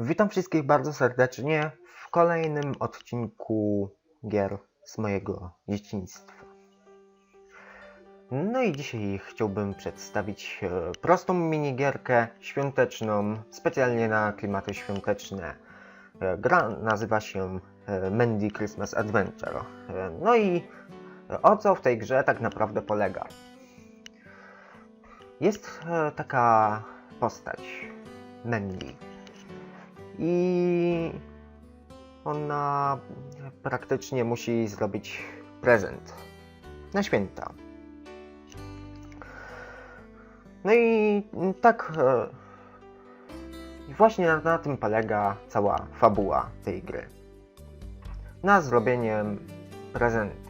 Witam wszystkich bardzo serdecznie w kolejnym odcinku gier z mojego dzieciństwa. No i dzisiaj chciałbym przedstawić e, prostą minigierkę świąteczną, specjalnie na klimaty świąteczne. E, Gra nazywa się e, Mandy Christmas Adventure. No i o co w tej grze tak naprawdę polega? Jest taka postać, Mandy. I ona praktycznie musi zrobić prezent na święta. No i tak e, właśnie na, na tym polega cała fabuła tej gry. Na zrobienie prezentu.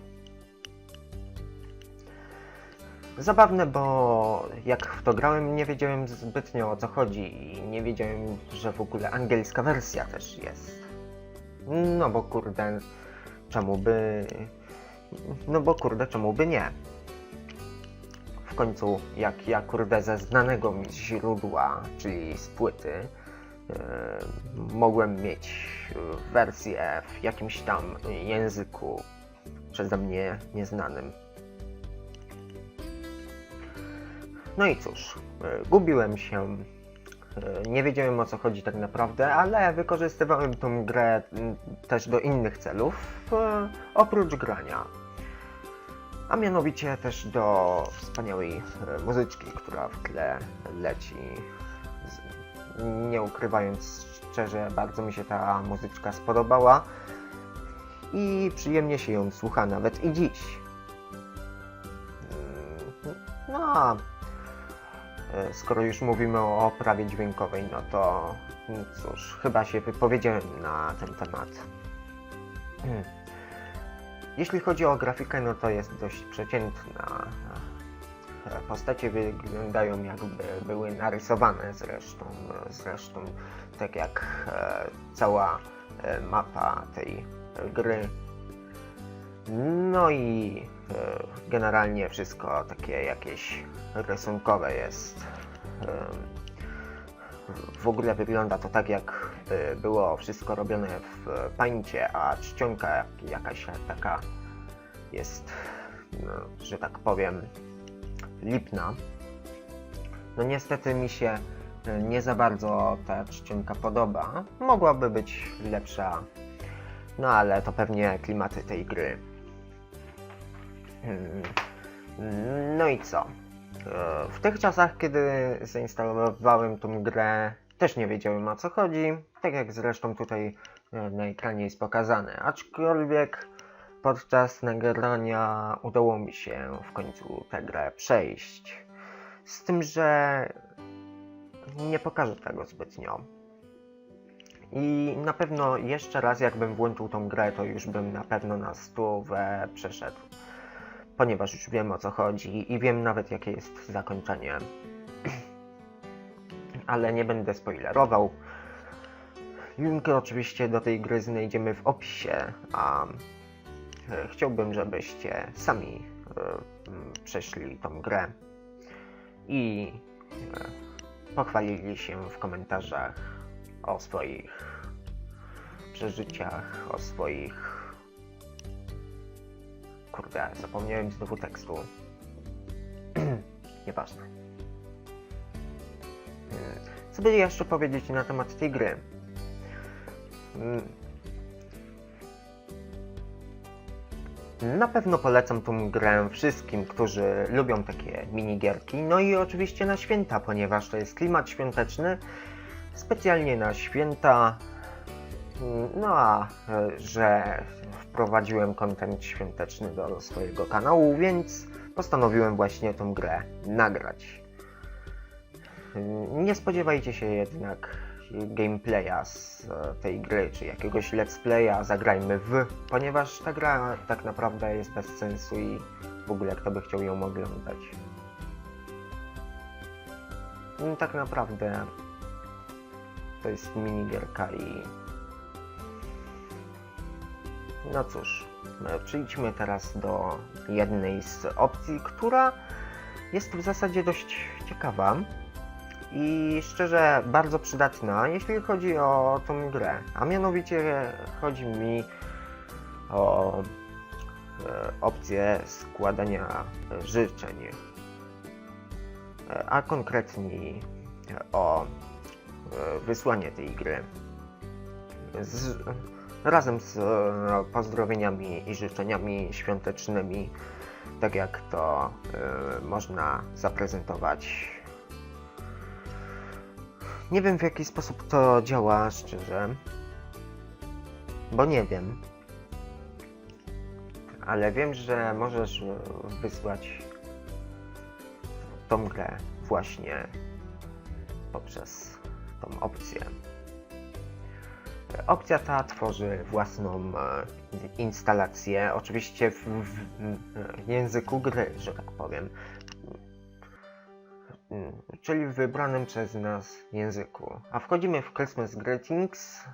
Zabawne, bo jak w to grałem, nie wiedziałem zbytnio o co chodzi i nie wiedziałem, że w ogóle angielska wersja też jest. No bo kurde, czemu by. No bo kurde, czemu by nie? W końcu, jak ja kurde ze znanego mi źródła, czyli z płyty, yy, mogłem mieć wersję w jakimś tam języku przeze mnie nieznanym. No i cóż, y, gubiłem się, y, nie wiedziałem o co chodzi tak naprawdę, ale wykorzystywałem tą grę też do innych celów, y, oprócz grania. A mianowicie też do wspaniałej muzyczki, która w tle leci. Nie ukrywając szczerze, bardzo mi się ta muzyczka spodobała i przyjemnie się ją słucha nawet i dziś. Mm, No, E, Skoro już mówimy o oprawie dźwiękowej, no to cóż, chyba się wypowiedziałem na ten temat. Hmm. Jeśli chodzi o grafikę, no to jest dość przeciętna. Postacie wyglądają jakby były narysowane zresztą, zresztą tak jak e, cała e, mapa tej gry. No i e, generalnie wszystko takie jakieś rysunkowe jest. Em, W ogóle wygląda to tak, jakby było wszystko robione w pańcie, a czcionka jakaś taka jest, no, że tak powiem, lipna. No niestety mi się e, nie za bardzo ta czcionka podoba. Mogłaby być lepsza, no ale to pewnie klimaty tej gry. Hmm. No i co? E, W tych czasach, kiedy zainstalowałem tą grę, też nie wiedziałem o co chodzi, tak jak zresztą tutaj e, na ekranie jest pokazane. Aczkolwiek podczas nagrania udało mi się w końcu tę grę przejść. Z tym, że nie pokażę tego zbytnio. I na pewno jeszcze raz, jakbym włączył tą grę, to już bym na pewno na stówę przeszedł ponieważ już wiem o co chodzi i wiem nawet jakie jest zakończenie. Ale nie będę spoilerował. Linki oczywiście do tej gry znajdziemy w opisie, a e, chciałbym, żebyście sami e, przeszli tą grę i e, pochwalili się w komentarzach o swoich przeżyciach, o swoich Kurde, zapomniałem znowu tekstu. Nieważne. Hmm, Co by jeszcze powiedzieć na temat tej gry? Hmm. Na pewno polecam tą grę wszystkim, którzy lubią takie minigierki. No i oczywiście na święta, ponieważ to jest klimat świąteczny. Specjalnie na święta. No a e, że wprowadziłem kontent świąteczny do swojego kanału, więc postanowiłem właśnie tą grę nagrać. Nie spodziewajcie się jednak gameplaya z e, tej gry, czy jakiegoś let's playa zagrajmy w, ponieważ ta gra tak naprawdę jest bez sensu i w ogóle kto by chciał ją oglądać. Mm, Tak naprawdę to jest minigierka i no cóż, e, przejdźmy teraz do jednej z opcji, która jest w zasadzie dość ciekawa, i szczerze bardzo przydatna, jeśli chodzi o tą grę. A mianowicie chodzi mi o e, opcję składania życzeń, E, a konkretniej o wysłanie tej gry z, razem z e, pozdrowieniami i życzeniami świątecznymi, tak jak to e, można zaprezentować. Nie wiem w jaki sposób to działa, szczerze, bo nie wiem. Ale wiem, że możesz wysłać tą grę właśnie poprzez tą opcję. Opcja ta tworzy własną e, instalację, oczywiście w, w, w języku gry, że tak powiem. Mm, Czyli w wybranym przez nas języku. A wchodzimy w Christmas Greetings.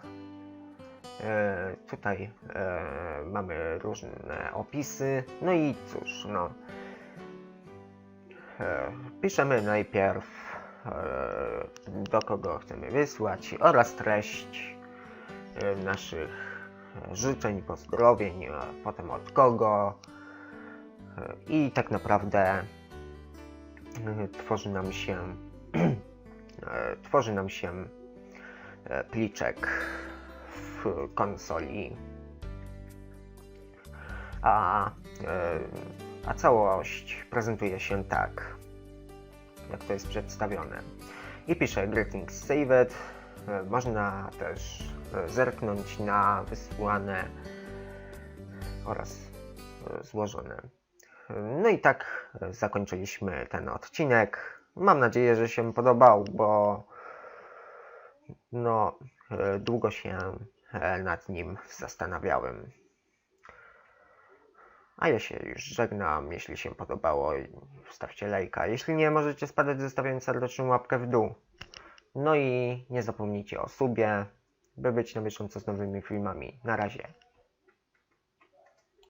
E, tutaj e, mamy różne opisy. No i cóż, no. E, piszemy najpierw e, do kogo chcemy wysłać oraz treść naszych e, życzeń, pozdrowień, potem od kogo. E, i tak naprawdę e, tworzy nam się tworzy nam się pliczek w konsoli. A, a całość prezentuje się tak jak to jest przedstawione. I pisze greetings saved można też zerknąć na wysłane oraz e, złożone. No i tak e, zakończyliśmy ten odcinek. Mam nadzieję, że się podobał, bo no, e, długo się nad nim zastanawiałem. A ja się już żegnam. Jeśli się podobało, wstawcie lajka. Jeśli nie, możecie spadać zostawiając serdeczną łapkę w dół. No i nie zapomnijcie o subie, by być na bieżąco z nowymi filmami. Na razie.